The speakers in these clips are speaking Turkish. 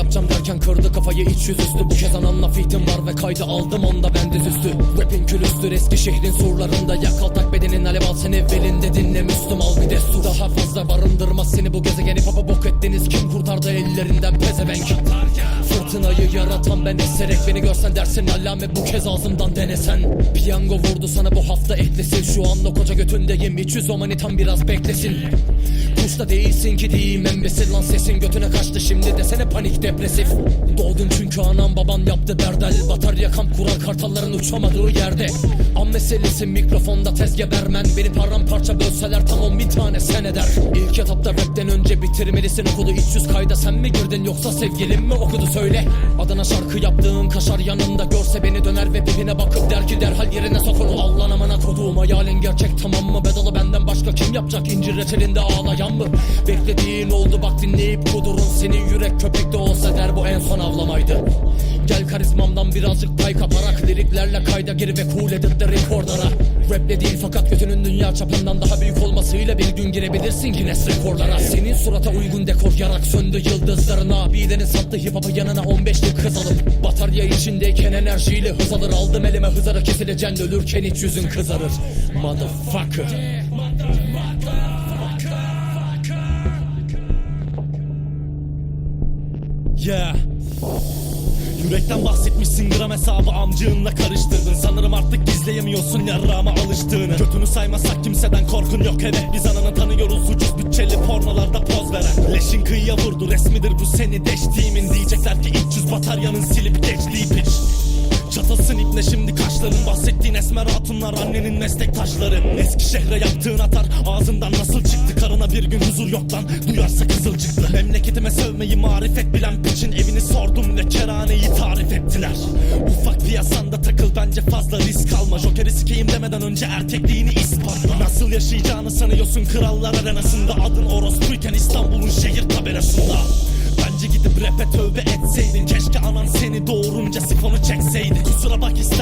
yapacağım derken kırdı kafayı iç yüzüstü Bu kez anamla fitim var ve kaydı aldım onda ben dizüstü Rapin külüstür eski şehrin surlarında. Yak altak bedenin alev al sen evvelinde dinle Müslüm al bir de su Daha fazla barındırmaz seni bu gezegeni. Papa bok ettiniz Kim kurtardı ellerinden pezevenk? Fırtınayı yaratan ben eserek Beni görsen dersin allame bu kez ağzımdan denesen. Piyango vurdu sana bu hafta eklesin Şu an o koca götündeyim iç yüz o manitam biraz beklesin Kuşta değilsin ki diyeyim embesil lan sesin götüne kaçtı. Şimdi desene panik depresif. Doğdun çünkü anam baban yaptı berdel Batarya kamp kurar kartalların uçamadığı yerde. An meselesi mikrofonda tez gebermen. Beni paramparça bölseler tam on bin tane sen eder. İlk etapta rapten önce bitirmelisin okulu. İç yüz kayda sen mi girdin yoksa sevgilin mi okudu? Söyle. Adana şarkı yaptığın kaşar yanında görse beni döner ve dibine bakıp der ki derhal yerine sok onu Allah'ın amına koduğum hayalin gerçek tamam mı? Başka yapacak incir reçelinde ağlayan mı? Beklediğin oldu bak dinleyip kudurun senin yürek karizmamdan birazcık pay kaparak Liriklerle kayda gir ve cool edit de rekorlara. Raple değil fakat götünün dünya çapından daha büyük olmasıyla bir gün girebilirsin Guinness rekorlara. Senin surata uygun dekor yarak söndü yıldızların abilerin sattı hip hop'ı yanına 15'lik kız alıp. Batarya içindeyken enerjiyle hız alır. Aldım elime hızara kesileceksin ölürken iç yüzün kızarır. Motherfucker. Yeah Yürekten bahsetmişsin gram hesabı amcığınla karıştırdın. Sanırım artık gizleyemiyorsun yarrağıma alıştığını. Götünü saymazsak kimseden korkun yok. Evet Biz ananı tanıyoruz ucuz bütçeli pornolarda poz veren. Leşin kıyıya vurdu resmidir bu seni deştiğimin. Diyecekler ki 300 bataryanın silip geçtiği piç. Çatılsın ipne şimdi kaşların. Bahsettiğin esmer hatunlar annenin meslektaşları. Eski şehre yaptığın atar ağzından nasıl çıktı bir gün huzur yok lan duyarsa kızıl çıktı. Memleketime sövmeyi marifet bilen piçin evini sordum ve kerhaneyi tarif ettiler. Ufak piyasanda takıl bence fazla risk alma. Joker'i sikeyim demeden önce erkekliğini ispatla. Nasıl yaşayacağını sanıyorsun krallar arenasında? Adın orospuyken İstanbul'un şehir tabelasında. Bence gidip rap'e tövbe etseydin Keşke anan seni doğurunca sifonu çekseydi. Kusura bak istersen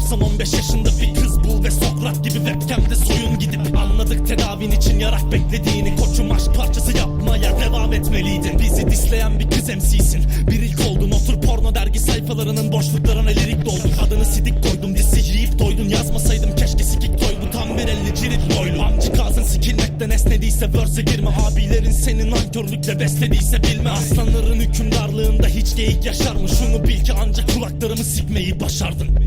İstiyorsam 15 yaşında bir kız bul Ve Sokrat gibi webcam'de soyun gidip Anladık tedavin için yarak beklediğini. Koçum aşk parçası yapmaya devam etmeliydin. Bizi disleyen bir kız MC'sin Bir ilk oldun otur porno dergi sayfalarının boşluklarına lirik doldun Adını sidik koydum disi yiyip doydun. Yazmasaydım keşke sikik toy bu tam bir elli cirit boylu. Amcık ağzın sikilmekten esnediyse verse girme. Abilerin seni nankörlükle beslediyse bilme. Aslanların hükümdarlığında hiç geyik yaşar mı Şunu bil ki ancak kulaklarımı sikmeyi başardın